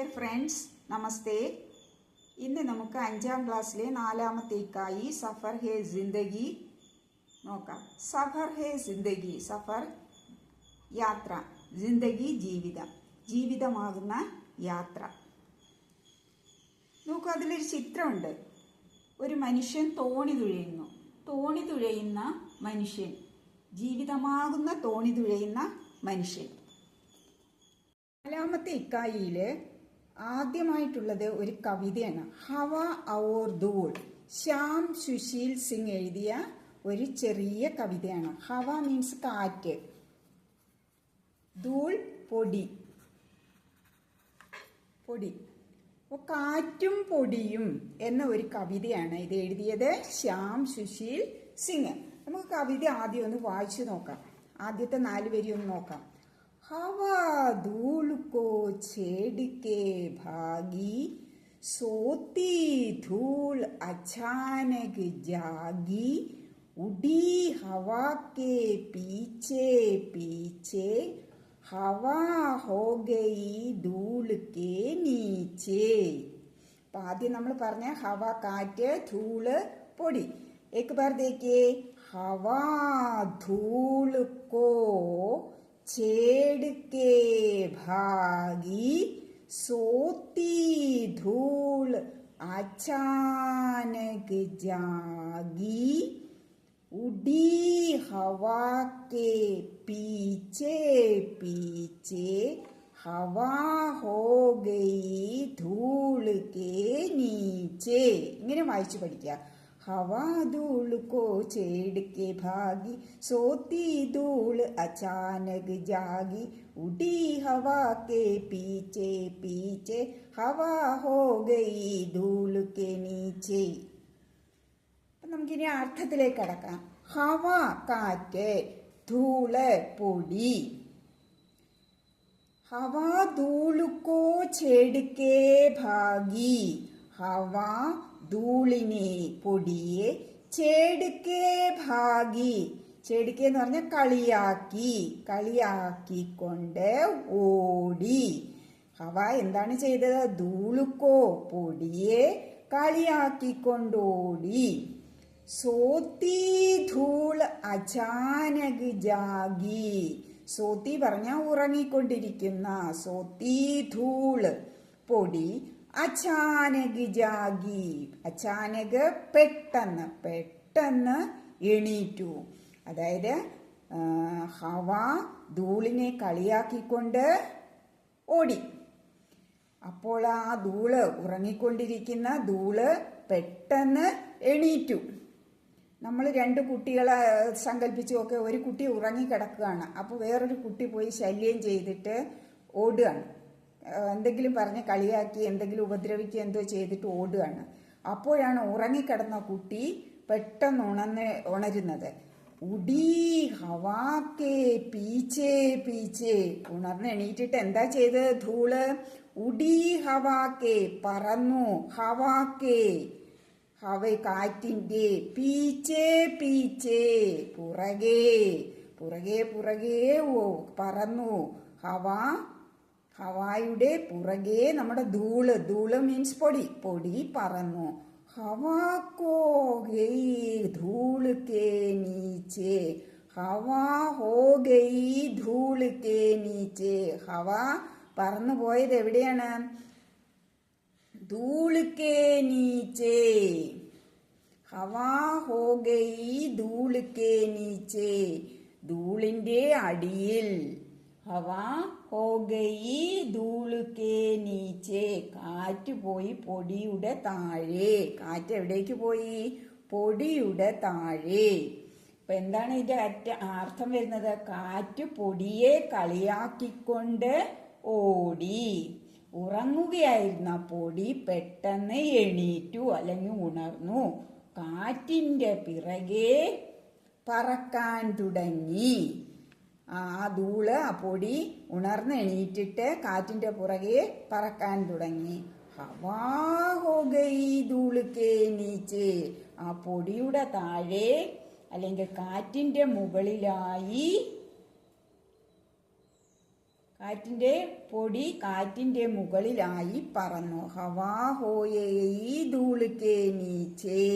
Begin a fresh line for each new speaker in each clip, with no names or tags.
Dear friends നമസ്തേ. ഇന്ന് നമുക്ക് അഞ്ചാം ക്ലാസ്സിലെ നാലാമത്തെ നാലാമത്തേക്കായി സഫർ ഹേ ജിന്ദഗി നോക്കാം. സഫർ ഹേ ജിന്ദഗി സഫർ യാത്ര ജിന്ദഗി ജീവിതം ജീവിതമാകുന്ന യാത്ര. നോക്കൂ അതിലൊരു ചിത്രമുണ്ട്. ഒരു മനുഷ്യൻ തോണി തുഴയുന്നു. തോണി തുഴയുന്ന മനുഷ്യൻ ജീവിതമാകുന്ന തോണി തുഴയുന്ന മനുഷ്യൻ. നാലാമത്തെ ഇക്കായിയിൽ ആദ്യമായിട്ടുള്ളത് ഒരു കവിതയാണ്. ഹവ ഔർ ദൂൾ ശ്യാം സുശീൽ സിംഗ് എഴുതിയ ഒരു ചെറിയ കവിതയാണ്. ഹവ മീൻസ് കാറ്റ്. ധൂൾ പൊടി. പൊടി. അപ്പോൾ കാറ്റും പൊടിയും എന്ന ഒരു കവിതയാണ് ഇത് എഴുതിയത് ശ്യാം സുശീൽ സിംഗ്. നമുക്ക് കവിത ആദ്യം ഒന്ന് വായിച്ചു നോക്കാം. ആദ്യത്തെ നാല് വരി ഒന്ന് നോക്കാം. हवा धूल को छेड़ के भागी सोती धूल अचानक जागी उड़ी हवा के पीछे पीछे हवा हो गई धूल के नीचे അപ്പൊ ആദ്യം നമ്മൾ പറഞ്ഞ ഹവ കാറ്റ് ധൂള് പൊടി एक बार देखिए हवा धूल को छेड़ के भागी सोती धूल अचानक जागी उड़ी हवा के पीछे पीछे हवा हो गई धूल के नीचे ഇങ്ങനെ വായിച്ചു പഠിക്കുക हवा धूल को छेड़ के भागी सोती धूल अचानक जागी उड़ी हवा के पीछे पीछे हवा हो गई धूल के नीचे അപ്പൊ നമുക്കിനി അർത്ഥത്തിലേക്ക് കടക്കാം ഹവ കാറ്റ് ധൂള് പൊടി ഹവ ധൂളുക്കോ ചെടുക്കേ ഭാഗി ഹവ ധൂളിനെ പൊടിയെ ചേടുക്കേ ഭാഗി. ചേടുക്കേ എന്ന് പറഞ്ഞാൽ കളിയാക്കി. കളിയാക്കിക്കൊണ്ട് ഓടി. ഹവ എന്താണ് ചെയ്തത്? ധൂളുക്കോ പൊടിയെ കളിയാക്കിക്കൊണ്ടോടി സോത്തി ധൂൾ അചാനക് ജാഗി. സോത്തി പറഞ്ഞ ഉറങ്ങിക്കൊണ്ടിരിക്കുന്ന സോത്തി ധൂൾ പൊടി അചാനക് ജാഗി. അചാനക് പെട്ടെന്ന് പെട്ടെന്ന് എണീറ്റു. അതായത് ഹവ ധൂളിനെ കളിയാക്കിക്കൊണ്ട് ഓടി. അപ്പോൾ ആ ധൂൾ ഉറങ്ങിക്കൊണ്ടിരിക്കുന്ന ധൂൾ പെട്ടെന്ന് എണീറ്റു. നമ്മൾ രണ്ട് കുട്ടികളെ സങ്കല്പിച്ചു ഒക്കെ ഒരു കുട്ടി ഉറങ്ങിക്കിടക്കുകയാണ്. അപ്പോൾ വേറൊരു കുട്ടി പോയി ശല്യം ചെയ്തിട്ട് ഓടുകയാണ്. എന്തെങ്കിലും പറഞ്ഞ് കളിയാക്കി എന്തെങ്കിലും ഉപദ്രവിക്കുക എന്തോ ചെയ്തിട്ട് ഓടുകയാണ്. അപ്പോഴാണ് ഉറങ്ങിക്കിടന്ന കുട്ടി പെട്ടെന്ന് ഉണർന്ന് ഉണരുന്നത്. ഉടീ ഹവാക്കേ പീച്ചേ പീച്ചേ. ഉണർന്ന് എണീറ്റിട്ട് എന്താ ചെയ്ത് ധൂൾ? ഉടീ ഹവാക്കേ പറന്നു. ഹവാക്കേ. ഹവ കാറ്റിന്റെ പീച്ചേ പീച്ചേ. പുറകേ പുറകെ പുറകേ ഓ പറന്നു. ഹവ ഹവായുടെ പുറകെ നമ്മുടെ ധൂൾ. ധൂൾ മീൻസ് പൊടി. പൊടി പറന്നു. ധൂൾ ധൂൾ ഹവ പറന്നു പോയത് എവിടെയാണ്? ധൂൾ ഹവാ ഹോ ഗയി ധൂൾ ധൂളിന്റെ അടിയിൽ ഹവാ ഹോ ഗയി ധൂളുക്കേ നീച്ചേ. കാറ്റ് പോയി പൊടിയുടെ താഴെ. കാറ്റ് എവിടേക്ക് പോയി? പൊടിയുടെ താഴെ. ഇപ്പൊ എന്താണ് ഇതിന്റെ അറ്റ അർത്ഥം വരുന്നത്? കാറ്റ് പൊടിയെ കളിയാക്കിക്കൊണ്ട് ഓടി. ഉറങ്ങുകയായിരുന്ന പൊടി പെട്ടെന്ന് എണീറ്റു അല്ലെങ്കിൽ ഉണർന്നു. കാറ്റിന്റെ പിറകെ പറക്കാൻ തുടങ്ങി. ആ ധൂൾ ആ പൊടി ഉണർന്ന് എണീറ്റിട്ട് കാറ്റിന്റെ പുറകെ പറക്കാൻ തുടങ്ങി. ഹവാ ഹോ ആ പൊടിയുടെ താഴെ അല്ലെങ്കിൽ കാറ്റിന്റെ മുകളിലായി കാറ്റിന്റെ പൊടി കാറ്റിന്റെ മുകളിലായി പറന്നു. ഹവാ ഹോയേ ധൂളിക്കേ നീച്ചേ.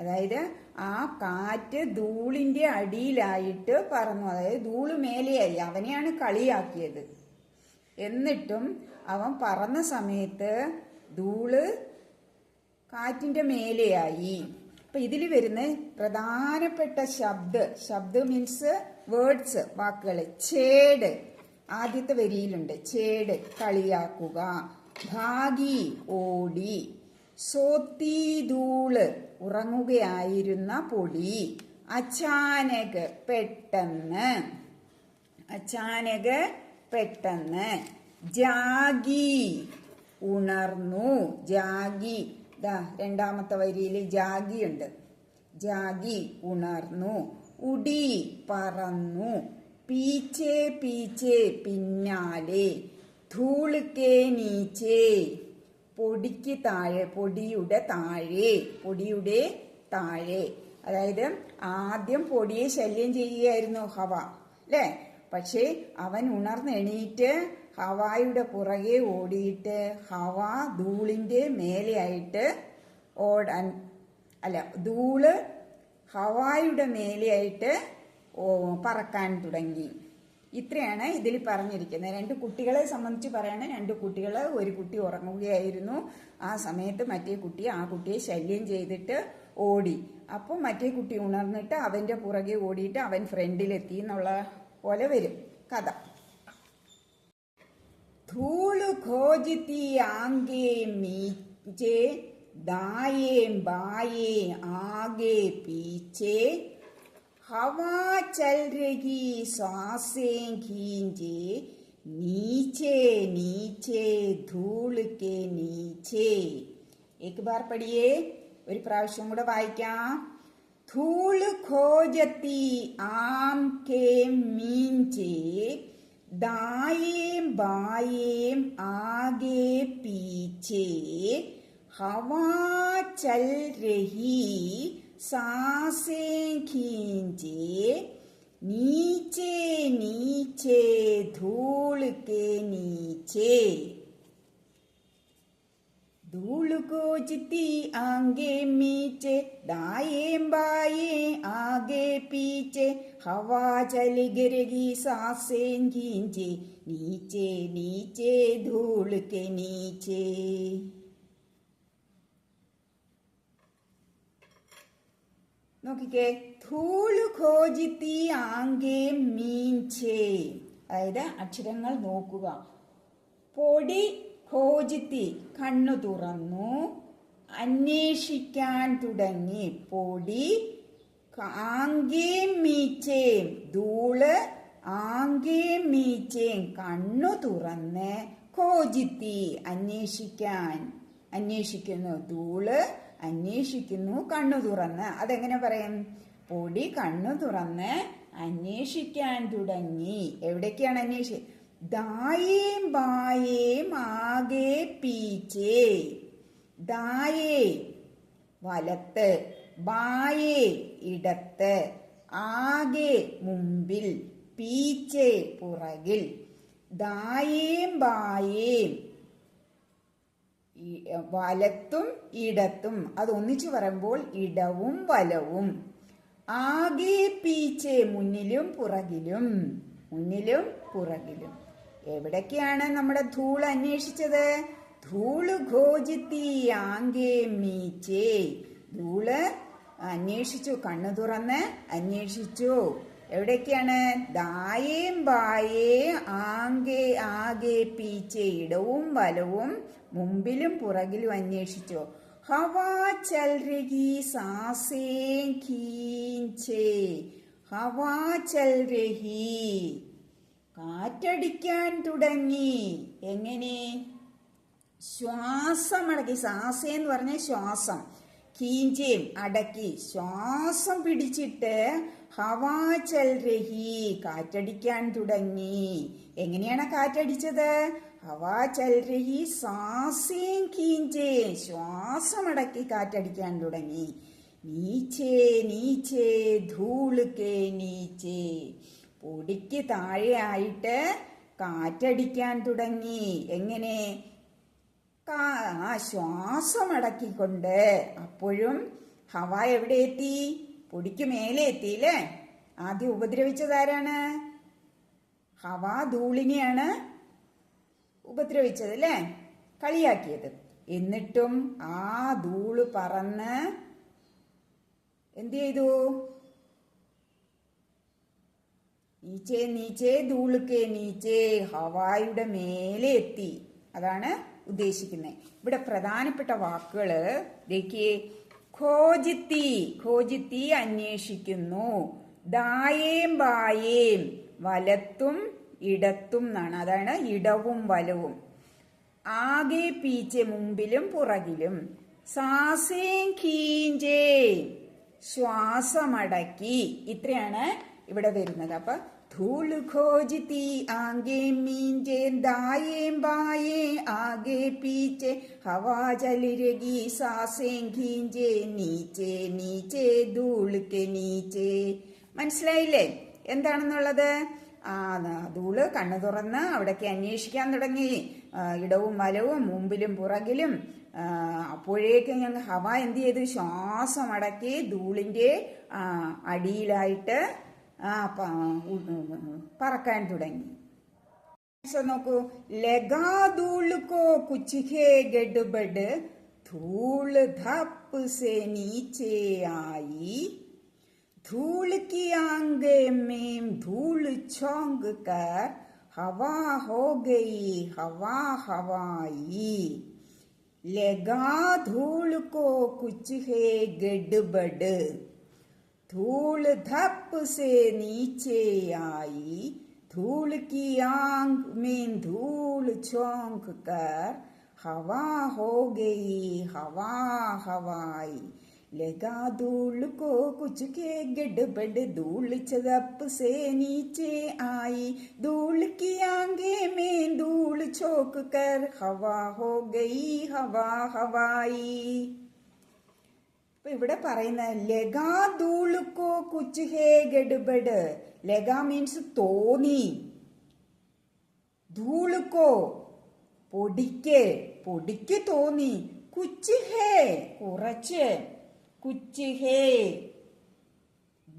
അതായത് ആ കാറ്റ് ധൂളിന്റെ അടിയിലായിട്ട് പറന്നു. അതായത് ധൂൾ മേലെയായി. അവനെയാണ് കളിയാക്കിയത്. എന്നിട്ടും അവൻ പറന്ന സമയത്ത് ധൂൾ കാറ്റിന്റെ മേലെയായി. അപ്പൊ ഇതിൽ വരുന്ന പ്രധാനപ്പെട്ട ശബ്ദ ശബ്ദ മീൻസ് വേർഡ്സ് വാക്കുകൾ ചേട് ആദ്യത്തെ വരിയിലുണ്ട്. ചേട് കളിയാക്കുക. ഭാഗി ഓടി. സോത്തീധൂൾ ഉറങ്ങുകയായിരുന്ന പൊടി അച്ചാനക് പെട്ടെന്ന് അച്ചാനക് പെട്ടെന്ന് ജാഗി ഉണർന്നു. ജാഗി ദാ രണ്ടാമത്തെ വരിയിൽ ജാഗി ഉണ്ട്. ജാഗി ഉണർന്നു. ഉടി പറന്നു. പീച്ചേ പീച്ചേ പിന്നാലെ. ധൂളുക്കേ നീച്ചേ. പൊടിക്ക് താഴെ പൊടിയുടെ താഴെ പൊടിയുടെ താഴെ. അതായത് ആദ്യം പൊടിയെ ശല്യം ചെയ്യുകയായിരുന്നു ഹവ അല്ലേ? പക്ഷേ അവൻ ഉണർന്നെണീറ്റ് ഹവായുടെ പുറകെ ഓടിയിട്ട് ഹവ ധൂളിന്റെ മേലെയായിട്ട് ഓടാൻ അല്ല ധൂൾ ഹവായുടെ മേലെയായിട്ട് പറക്കാൻ തുടങ്ങി. ഇത്രയാണ് ഇതിൽ പറഞ്ഞിരിക്കുന്നത്. രണ്ട് കുട്ടികളെ സംബന്ധിച്ച് പറയാണ് രണ്ട് കുട്ടികൾ ഒരു കുട്ടി ഉറങ്ങുകയായിരുന്നു. ആ സമയത്ത് മറ്റേ കുട്ടി ആ കുട്ടിയെ ശല്യം ചെയ്തിട്ട് ഓടി. അപ്പോൾ മറ്റേ കുട്ടി ഉണർന്നിട്ട് അവന്റെ പുറകെ ഓടിയിട്ട് അവൻ ഫ്രണ്ടിലെത്തി എന്നുള്ള പോലെ വരും കഥ. ധൂളു ഖോജിത്തി ആങ്കേ മീച്ചേ ദായേ ബായേ ആകെ പീച്ചേ हवा चल रही सांसें खींचे नीचे नीचे धूल के नीचे एक बार पढ़िए ഒരു പ്രാവശ്യം കൂടെ വായിക്കാം ധൂള് ഖോജത്തി ആം കെ മീഞ്ചേ दाएं बाएं आगे पीछे हवा चल रही साँसें नीचे नीचे, धूल के नीचे। धूल को जिती आगे मीचे, दाएँ बाएँ आगे पीछे। हवा चल गिरगी साँसें खींचे नीचे नीचे, धूल के नीचे। നോക്കിക്കേ. ധൂൾ ഖോജിത്തി ആങ്കെ മീൻചേ അതായത് അക്ഷരങ്ങൾ നോക്കുക. പൊടി ഖോജിത്തി കണ്ണു തുറന്നു. അന്വേഷിക്കാൻ തുടങ്ങി. പൊടി ആങ്കേം മീച്ചേം ധൂൾ ആങ്കേം മീച്ചേം കണ്ണു തുറന്ന് ഖോജിത്തി അന്വേഷിക്കാൻ. അന്വേഷിക്കുന്നു. ധൂൾ അന്വേഷിക്കുന്നു കണ്ണു തുറന്ന്. അതെങ്ങനെ പറയും? പൊടി കണ്ണു തുറന്ന് അന്വേഷിക്കാൻ തുടങ്ങി. എവിടേക്കാണ് അന്വേഷി? ദായേം ബായേം ആകെ പീച്ചേ. ദായേ വലത്ത്. ബായേ ഇടത്ത്. ആകെ മുമ്പിൽ പീച്ചേ പുറകിൽ. ദായേം ബായേം വലത്തും ഇടത്തും അത് ഒന്നിച്ചു പറയുമ്പോൾ ഇടവും വലവും. ആകെ പീച്ചെ മുന്നിലും പുറകിലും മുന്നിലും പുറകിലും. എവിടൊക്കെയാണ് നമ്മുടെ ധൂൾ അന്വേഷിച്ചത്? ധൂൾ ഘോജിത്തി ആങ്കേ മീച്ചേ. ധൂൾ അന്വേഷിച്ചു കണ്ണു തുറന്ന് അന്വേഷിച്ചു. എവിടേക്കാണ്? ദായേം ബായേ ആങ്കെ ആകെ പീച്ചെ ഇടവും വലവും മുമ്പിലും പുറകിലും അന്വേഷിച്ചു. ഹവാ ചൽരകി സാസേ കീഞ്ചേ. ഹവാ ചൽരഹി കാറ്റടിക്കാൻ തുടങ്ങി. എങ്ങനെ? ശ്വാസം അടക്കി. സാസേ എന്ന് പറഞ്ഞ ശ്വാസം. കീഞ്ചേം അടക്കി. ശ്വാസം പിടിച്ചിട്ട് ഹവാചൽ രഹി കാറ്റടിക്കാൻ തുടങ്ങി. എങ്ങനെയാണ് കാറ്റടിച്ചത്? ഹവാചൽ രഹി സാസേം കീഞ്ചേ ശ്വാസമടക്കി കാറ്റടിക്കാൻ തുടങ്ങി. നീച്ചേ നീച്ചേ ധൂളുക്കേ നീച്ചേ. പൊടിക്ക് താഴെയായിട്ട് കാറ്റടിക്കാൻ തുടങ്ങി. എങ്ങനെ? ആ ശ്വാസമടക്കിക്കൊണ്ട്. അപ്പോഴും ഹവ എവിടെ എത്തി? പൊടിക്ക് മേലെ എത്തിയില്ലേ? ആദ്യം ഉപദ്രവിച്ചതാരാണ് ഹവാ ധൂളിനെയാണ് ഉപദ്രവിച്ചത് അല്ലേ? കളിയാക്കിയത്. എന്നിട്ടും ആ ധൂൾ പറന്ന് എന്ത് ചെയ്തു? നീച്ചേ നീച്ചേ ധൂളുക്കേ നീച്ചേ ഹവായുടെ മേലെ എത്തി. അതാണ് ഉദ്ദേശിക്കുന്നത്. ഇവിടെ പ്രധാനപ്പെട്ട വാക്കുകൾ ദേക്കിയേ ഖോജിത്തി ഖോജിത്തി അന്വേഷിക്കുന്നു. ദായേം ബായേം വലത്തും ഇടത്തും എന്നാണ്. അതാണ് ഇടവും വലവും. ആകെ പീച്ചെ മുമ്പിലും പുറകിലും. സാസേം കീഞ്ചേ ശ്വാസമടക്കി. ഇത്രയാണ് ഇവിടെ വരുന്നത്. അപ്പൊ ധൂൾ തീ ആകെ മീഞ്ചേ ദായേം ബായേ ആകെ പീച്ചേ ഹവാചലിരകി സാസേം കീഞ്ചേ നീച്ചേ നീച്ചേ കെ നീച്ചേ. മനസ്സിലായില്ലേ? എന്താണെന്നുള്ളത്? ആ ധൂൾ കണ്ണു തുറന്ന് അവിടേക്ക് അന്വേഷിക്കാൻ തുടങ്ങി. ഇടവും വലവും മുമ്പിലും പുറകിലും അപ്പോഴേക്കും ഞങ്ങൾ ഹവ എന്ത് ചെയ്തു? ശ്വാസം അടക്കി ധൂളിന്റെ അടിയിലായിട്ട് പറക്കാൻ തുടങ്ങി സോ നോക്കൂ ലഗാ ധൂള് കോ കുച്ച് ഹേ ഗഡ്ബഡ് ധൂള് ധപ്പ് സെ നീച്ചേ ആയി धूल की आंगे में धूल छोंक कर हवा हो गई हवा हवाई लगा धूल को कुछ है गड़बड़ धूल धप से नीचे आई। धूल की आँख में धूल छोंक कर हवा हो गई, हवा हवाई। लगा धूल को कुछ के गड़बड़ धूल चदप से नीचे आई। धूल की आगे में धूल छोक कर हवा हो गई, हवा हवाई। ഇപ്പൊ ഇവിടെ പറയുന്ന ലഗാ ധൂളുക്കോ കുച്ച് ഹേ ഗഡ്ബഡ്. ലഗ മീൻസ് തോന്നി. ധൂളുക്കോ പൊടിക്ക് പൊടിക്ക് തോന്നി. കുച്ചുഹേ കുറച്ച്. കുച്ചുഹേ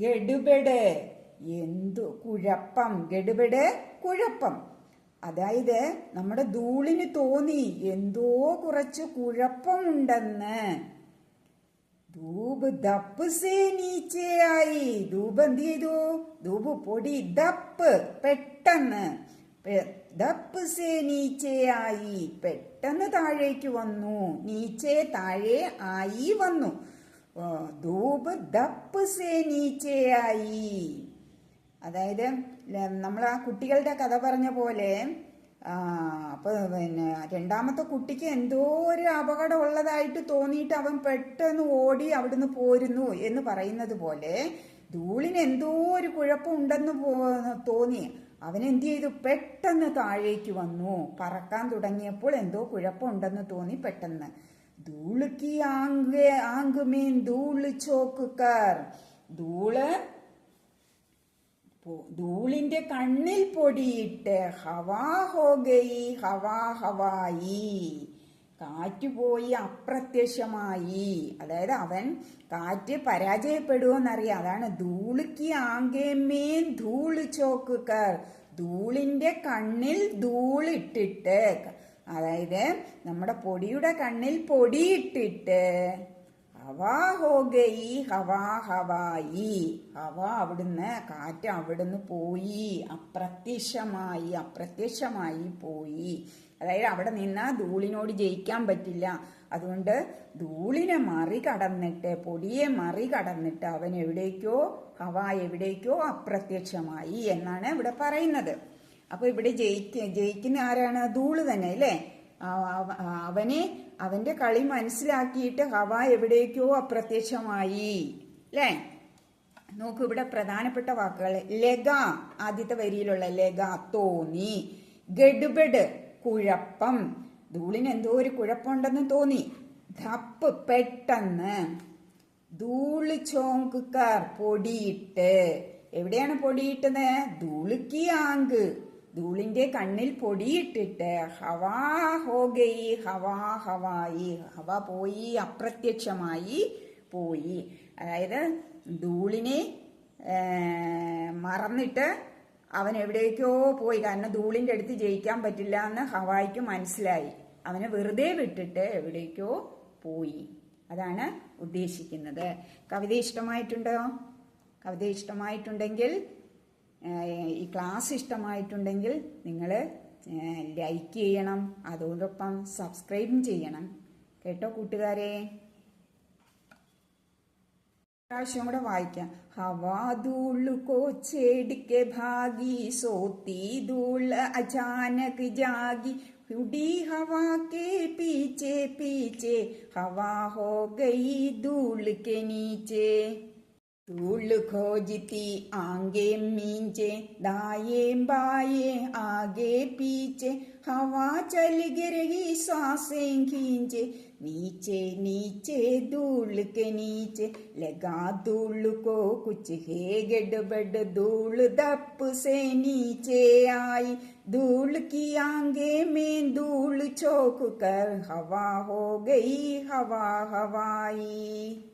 ഗഡുബഡ്. എന്തു കുഴപ്പം? ഗഡുബഡ് കുഴപ്പം. അതായത് നമ്മുടെ ധൂളിന് തോന്നി. എന്തോ കുറച്ച് കുഴപ്പമുണ്ടെന്ന്. ധൂപ് ദപ്പ് സേ നീച്ചയായി ധൂപ് എന്ത് ചെയ്തു? ധൂപ് പൊടി ദപ്പ് പെട്ടെന്ന്. ദപ്പ് സേ നീച്ചയായി പെട്ടെന്ന് താഴേക്ക് വന്നു. നീച്ചേ താഴെ ആയി വന്നു. ധൂപ് ദപ്പ് സേ നീച്ചയായി അതായത് നമ്മൾ ആ കുട്ടികളുടെ കഥ പറഞ്ഞ പോലെ ആ, അപ്പൊ പിന്നെ രണ്ടാമത്തെ കുട്ടിക്ക് എന്തോ ഒരു അപകടം ഉള്ളതായിട്ട് തോന്നിയിട്ട് അവൻ പെട്ടെന്ന് ഓടി അവിടുന്ന് പോരുന്നു എന്ന് പറയുന്നത് പോലെ ധൂളിന് എന്തോ ഒരു കുഴപ്പമുണ്ടെന്ന് തോന്നി. അവൻ എന്ത് ചെയ്തു? പെട്ടെന്ന് താഴേക്ക് വന്നു. പറക്കാൻ തുടങ്ങിയപ്പോൾ എന്തോ കുഴപ്പമുണ്ടെന്ന് തോന്നി പെട്ടെന്ന്. ധൂളുക്കി ആങ്ക് ആങ്കുമീൻ ധൂൾ ചോക്കുക്കാർ ധൂൾ ധൂളിന്റെ കണ്ണിൽ പൊടിയിട്ട് ഹവാ ഹോഗയി ഹവാ ഹവായി. കാറ്റുപോയി അപ്രത്യക്ഷമായി. അതായത് അവൻ കാറ്റ് പരാജയപ്പെടുമെന്നറിയാം അതാണ് ധൂളിക്ക് ആങ്കേമേൻ ധൂൾ ചോക്കുകർ ധൂളിന്റെ കണ്ണിൽ ധൂളിട്ടിട്ട് അതായത് നമ്മുടെ പൊടിയുടെ കണ്ണിൽ പൊടിയിട്ടിട്ട് ഹവാ ഹോഗയി ഹവാ ഹവായി. ഹവ അവിടുന്ന് കാറ്റ് അവിടുന്ന് പോയി. അപ്രത്യക്ഷമായി അപ്രത്യക്ഷമായി പോയി. അതായത് അവിടെ നിന്ന് ധൂളിനോട് ജയിക്കാൻ പറ്റില്ല. അതുകൊണ്ട് ധൂളിനെ മറികടന്നിട്ട് പൊടിയെ മറികടന്നിട്ട് അവൻ എവിടേക്കോ ഹവ എവിടേക്കോ അപ്രത്യക്ഷമായി എന്നാണ് ഇവിടെ പറയുന്നത്. അപ്പൊ ഇവിടെ ജയിക്ക ജയിക്കുന്ന ആരാണ്? ധൂൾ തന്നെ അല്ലേ? അവനെ അവന്റെ കളി മനസ്സിലാക്കിയിട്ട് ഹവ എവിടേക്കോ അപ്രത്യക്ഷമായി. അല്ലേ നോക്കൂ ഇവിടെ പ്രധാനപ്പെട്ട വാക്കുകൾ. ലഗ ആദ്യത്തെ വരിയിലുള്ള ലഗ തോന്നി. ഗഡുബഡ് കുഴപ്പം. ധൂളിന് എന്തോ ഒരു കുഴപ്പമുണ്ടെന്ന് തോന്നി. ധപ്പ് പെട്ടെന്ന്. ധൂൾ ചോങ്കുക്കാർ പൊടിയിട്ട്. എവിടെയാണ് പൊടിയിട്ടത്? ധൂളുക്കി ആങ്ക്. ധൂളിന്റെ കണ്ണിൽ പൊടിയിട്ടിട്ട് ഹവാ ഹോ ഗയി ഹവാ ഹവായി ഹവ പോയി അപ്രത്യക്ഷമായി പോയി. അതായത് ധൂളിനെ മറന്നിട്ട് അവൻ എവിടേക്കോ പോയി. കാരണം ധൂളിന്റെ അടുത്ത് ജയിക്കാൻ പറ്റില്ല എന്ന് ഹവായിക്ക് മനസ്സിലായി. അവനെ വെറുതെ വിട്ടിട്ട് എവിടേക്കോ പോയി. അതാണ് ഉദ്ദേശിക്കുന്നത്. കവിത ഇഷ്ടമായിട്ടുണ്ടോ? കവിത ഇഷ്ടമായിട്ടുണ്ടെങ്കിൽ ഈ ക്ലാസ് ഇഷ്ടമായിട്ടുണ്ടെങ്കിൽ നിങ്ങൾ ലൈക്ക് ചെയ്യണം. അതോടൊപ്പം സബ്സ്ക്രൈബും ചെയ്യണം. കേട്ടോ കൂട്ടുകാരെ? പ്രാവശ്യം കൂടെ വായിക്കാം. ഹവാദൂളു കോച്ചേടിക്ക് ഭാഗി സോത്തി ധൂള അചാനക് ജാഗി. ഉടി ഹവാ കെ പീച്ചെ പീച്ചെ. ഹവാ ഹോ ഗൈ ധൂൾ കെ നീച്ചേ. धूल खोजती आगे मींचे दाए बाए आगे पीछे हवा चल गिर रही साँसें खींचे नीचे नीचे धूल के नीचे लगा धूल को कुछ है गड़बड़ धूल दप से नीचे आई धूल की आगे में धूल चौक कर हवा हो गई हवा हवाई